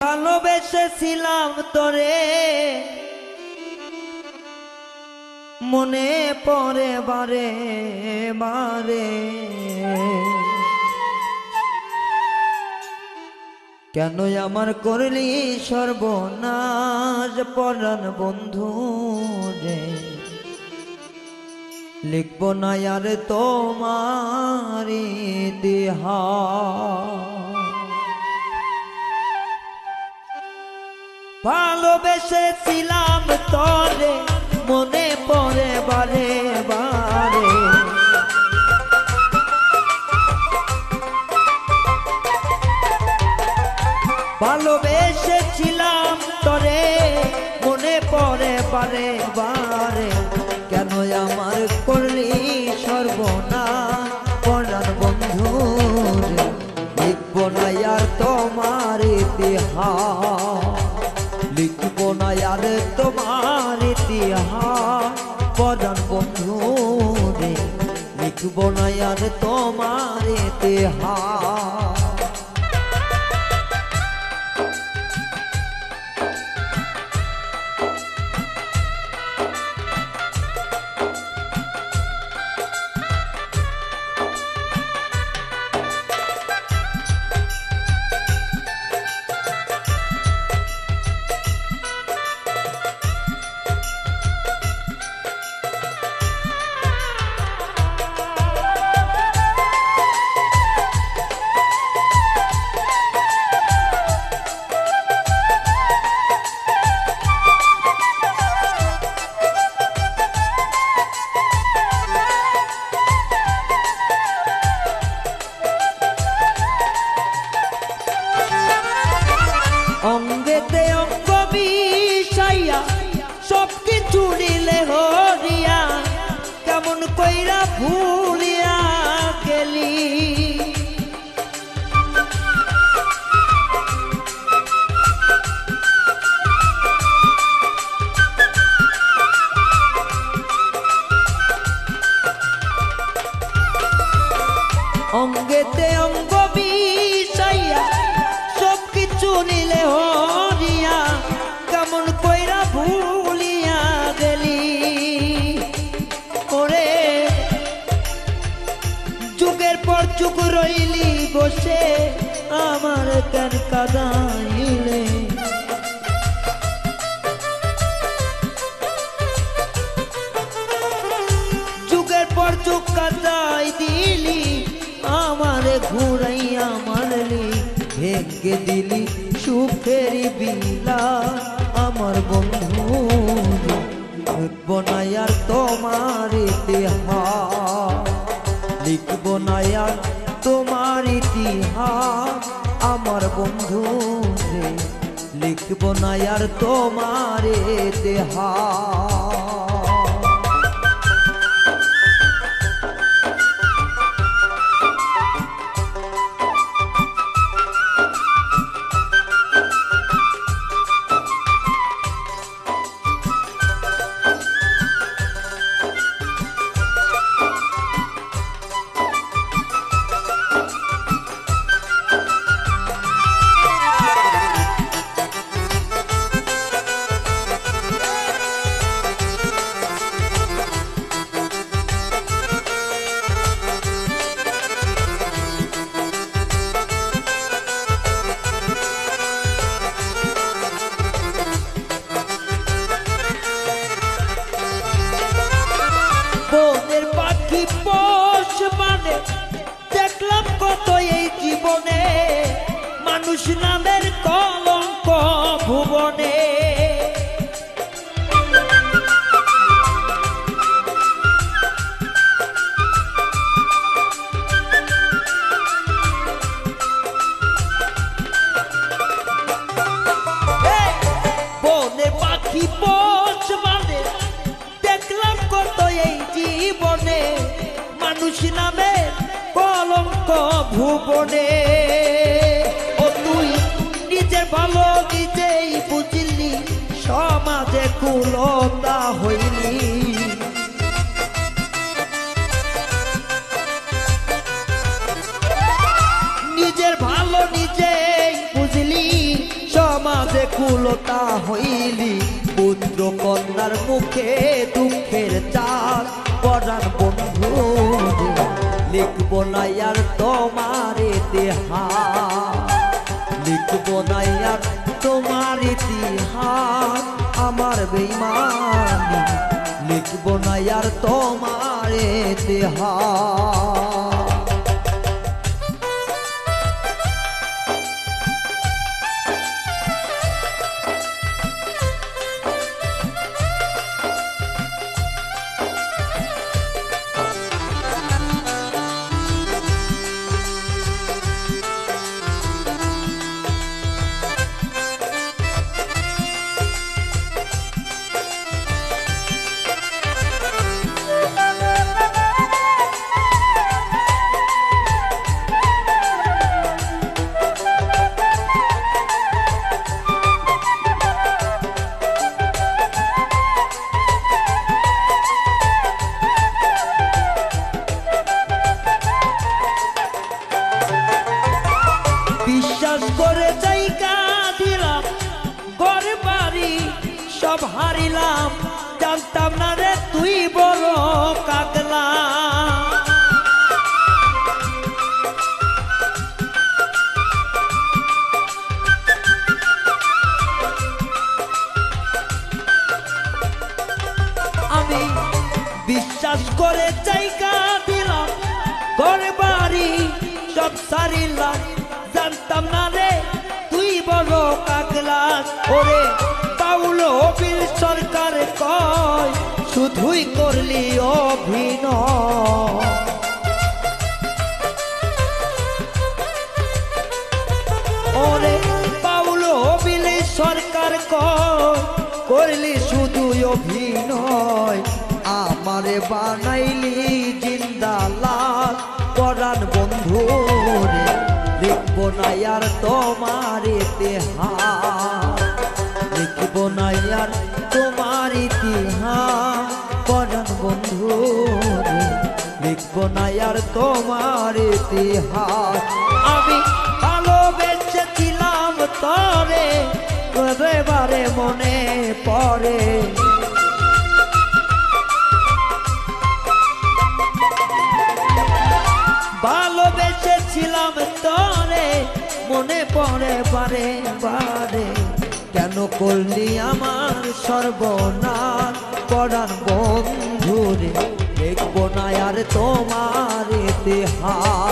ভালোবেসেছিলাম তোরে। মনে পড়ে বারে বারে। কেন আমার করলি সর্বনাশ পরাণ বন্ধু রে। লিখব না আর তোমার ইতিহাস ভালোবেসেছিলাম তরে, মনে পড়ে বারে বারে। ভালোবেসেছিলাম তরে, মনে পড়ে বারে বারে। কেন আমার করলি সর্বনা পরাণ বন্ধু রে। লিখব না আর তোমার ইতিহাস। আর তোমার ইতিহাস। পরাণ বন্ধু রে লিখব না আর তোমার ইতিহাস। অঙ্গেতে অঙ্গ বিষাইয়া সব কিছু নিলে হরিয়া, কেমন কইরা ভুলিয়া গেলি? ওরে, যুগের পর যুগ রইলি বসে, আমার কেন কাদাইলে? ভেঙ্গে দিলি সুখের বিলা। আমার বন্ধু, লিখব না আর তোমার ইতিহাস। লিখব না আর তোমার ইতিহাস। আমার বন্ধু রে লিখব না আর তোমার ইতিহাস। মানুষ নামের কলঙ্ক ভুবনে। জীবনে। মানুষ নামে কলঙ্ক ভুবনে। ভালো নিজেই বুঝলি, সমাজে কুলতা হইলি। নিজের ভালো নিজেই বুঝলি যে কুলতা হইলি। পুত্র কন্যার মুখে দুঃখের চাল পরাণ বন্ধু, লিখব না আর তোমার ইতিহাস। লিখব নাই আর তোমার ইতিহাস আমার বেইমানি লিখব না আর তোমার ইতিহাস। সব হারিলাম, জানতাম না রে তুই বড় কাকলা। আমি বিশ্বাস করে জায়গা দিলাম, ঘর বাড়ি সব সারিলাম, জানতাম না রে তুই বড় কাকলা। ওরে শুধুই করলি বিলে সরকার করলি শুধু অভিনয়। আমারে বানাইলি জিন্দালাল, পরাণ বন্ধু রে। লিখব না আর তোমার ইতিহাস বন্ধু লিখব না আর তোমার ইতিহাস। আমি ভালোবেসেছিলাম তরে বারে মনে পড়ে। ভালোবেসেছিলাম তরে, মনে পড়ে বারে বারে। কেন করলি আমার সর্বনাশ? পড়ান বন্ধুরে দেখব না আর তোমার ইতিহাস।